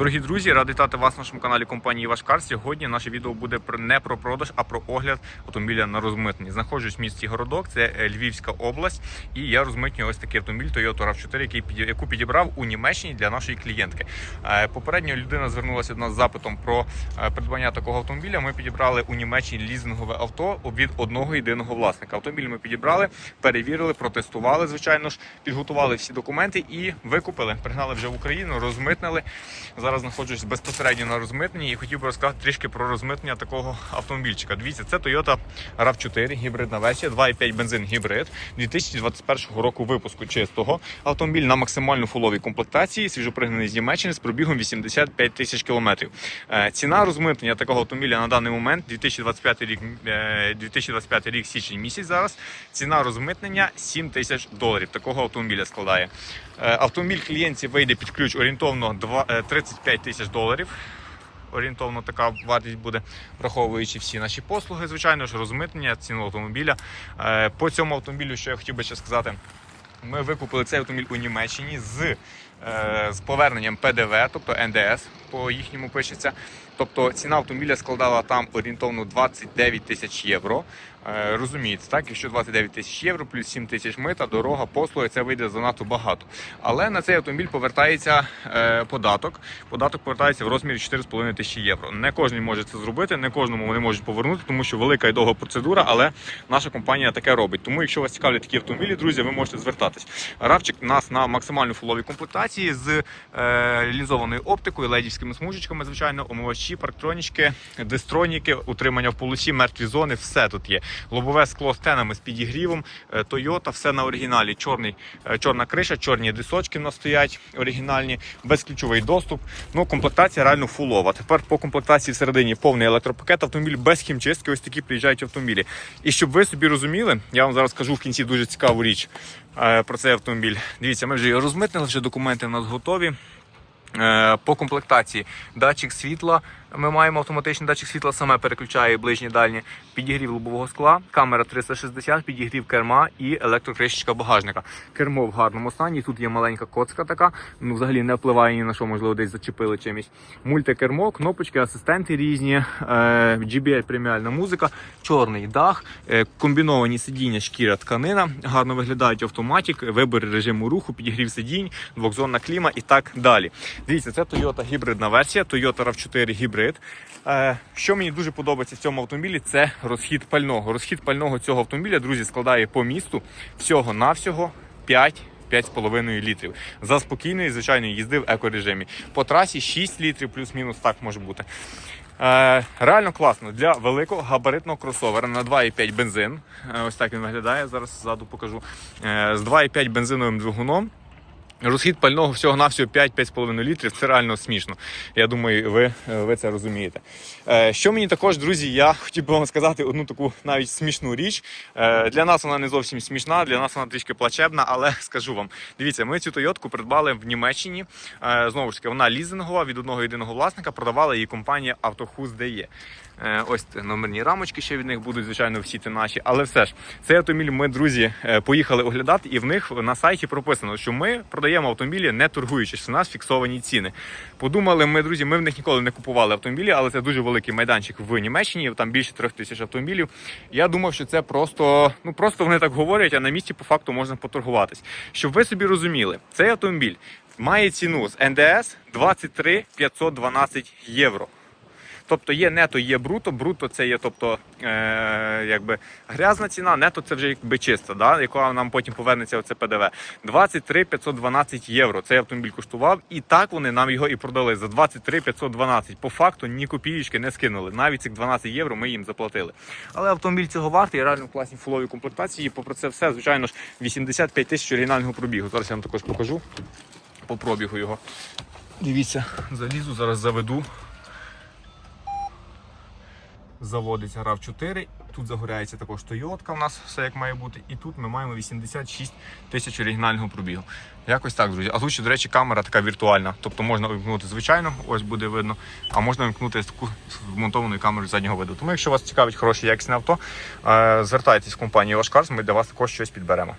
Дорогі друзі, радий вітати вас на нашому каналі компанії Вашкар. Сьогодні наше відео буде не про продаж, а про огляд автомобіля на розмитненні. Знаходжусь в місті Городок, це е, Львівська область, і я розмитнюю ось такий автомобіль Toyota RAV4, який яку підібрав у Німеччині для нашої клієнтки. Е, Попередньо людина звернулася до нас з запитом про е, придбання такого автомобіля. Ми підібрали у Німеччині лізингове авто від одного єдиного власника. Автомобіль ми підібрали, перевірили, протестували, звичайно ж, підготували всі документи і викупили. Пригнали вже в Україну, розмитнили. Зараз знаходжусь безпосередньо на розмитненні і хотів би розказати трішки про розмитнення такого автомобільчика. Дивіться, це Toyota RAV4, гібридна версія, 2,5 бензин гібрид 2021 року випуску чистого. Автомобіль на максимально фуловій комплектації, свіжопригнаний з Німеччини з пробігом 85 тисяч кілометрів. Е, Ціна розмитнення такого автомобіля на даний момент 2025 рік, е, 2025 рік січень місяць зараз. Ціна розмитнення 7 тисяч доларів. Такого автомобіля складає. Е, Автомобіль клієнтці вийде під ключ орієнтовно два- е, 35 тисяч доларів. Орієнтовно така вартість буде, враховуючи всі наші послуги, звичайно ж, розмитнення, ціну автомобіля. Е, По цьому автомобілю, що я хотів би ще сказати, ми викупили цей автомобіль у Німеччині з, з поверненням ПДВ, тобто НДС по їхньому пишеться. Тобто ціна автомобіля складала там орієнтовно 29 тисяч євро. Е, Розумієте, так? Якщо 29 тисяч євро плюс 7 тисяч мита, дорога, послуги, це вийде занадто багато. Але на цей автомобіль повертається е, податок. Податок повертається в розмірі 4,5 тисячі євро. Не кожен може це зробити, не кожному вони можуть повернути, тому що велика і довга процедура, але наша компанія таке робить. Тому, якщо вас цікавлять такі автомобілі, друзі, ви можете звертатись. Равчик у нас на максимально фуловій комплектації з е, лінзованою оптикою, ледівськими смужечками, звичайно, омивачі, парктронічки, дистроніки, утримання в полосі, мертві зони, все тут є. Лобове скло з тенами з підігрівом, е, Toyota, все на оригіналі. Чорний, е, чорна криша, чорні дисочки в нас стоять оригінальні, безключовий доступ. Ну, комплектація реально фулова. Тепер по комплектації всередині повний електропакет, автомобіль без хімчистки, ось такі приїжджають автомобілі. І щоб ви собі розуміли, я вам зараз скажу в кінці дуже цікаву річ про цей автомобіль. Дивіться, ми вже його розмитнили, вже документи в нас готові. Е, По комплектації датчик світла. Ми маємо автоматичний датчик світла, саме переключає ближні дальні, підігрів лобового скла, камера 360, підігрів керма і електрокришечка багажника. Кермо в гарному стані. Тут є маленька коцка така, ну взагалі не впливає ні на що, можливо, десь зачепили чимось. Мультикермо, кнопочки, асистенти різні, е, GBL преміальна музика, чорний дах, е, комбіновані сидіння, шкіра, тканина, гарно виглядають автоматик, вибір режиму руху, підігрів сидінь, двохзонна кліма і так далі. Дивіться, це Toyota гібридна версія, Toyota RAV4 гібрид. Е, Що мені дуже подобається в цьому автомобілі, це розхід пального. Розхід пального цього автомобіля, друзі, складає по місту всього-навсього 5 5,5 літрів. За спокійної, звичайної їзди в екорежимі. По трасі 6 літрів, плюс-мінус так може бути. Е, реально класно для великого габаритного кросовера на 2,5 бензин. Е, ось так він виглядає. Зараз ззаду покажу. З 2,5 бензиновим двигуном. Розхід пального всього-навсього 5-5,5 літрів. Це реально смішно. Я думаю, ви, ви це розумієте. Е, Що мені також, друзі, я хотів би вам сказати одну таку навіть смішну річ. Е, Для нас вона не зовсім смішна, для нас вона трішки плачебна, але скажу вам: дивіться, ми цю Тойотку придбали в Німеччині. Е, Знову ж таки, вона лізингова від одного єдиного власника, продавала її компанія Автохуз DE. Е, Ось номерні рамочки ще від них будуть, звичайно, всі ті наші. Але все ж, цей автомобіль ми, друзі, е, поїхали оглядати, і в них на сайті прописано, що ми продаємо автомобілі не торгуючись. У нас фіксовані ціни. Подумали, ми, друзі, ми в них ніколи не купували автомобілі, але це дуже великий майданчик в Німеччині. Там більше трьох тисяч автомобілів. Я думав, що це просто, ну просто вони так говорять, а на місці по факту можна поторгуватись. Щоб ви собі розуміли, цей автомобіль має ціну з НДС 23 512 євро. Тобто є нето, є бруто. Бруто це є, тобто е, якби грязна ціна, нето це вже якби чиста, да, яка нам потім повернеться оце ПДВ. 23 512 євро. Цей автомобіль коштував, і так вони нам його і продали за 23 512. По факту ні копієчки не скинули. Навіть цих 12 євро ми їм заплатили. Але автомобіль цього вартий, реально в класній фуловій комплектації. Попри це все, звичайно ж, 85 тисяч оригінального пробігу. Зараз я вам також покажу по пробігу його. Дивіться, залізу, зараз заведу заводиться rav 4 Тут загоряється також Toyota, у нас все як має бути. І тут ми маємо 86 тисяч оригінального пробігу. Якось так, друзі. А тут ще, до речі, камера така віртуальна. Тобто можна вимкнути звичайно, ось буде видно, а можна вимкнути таку вмонтовану камеру заднього виду. Тому, якщо вас цікавить хороше якісне авто, е, звертайтесь в компанію Вашкарс, ми для вас також щось підберемо.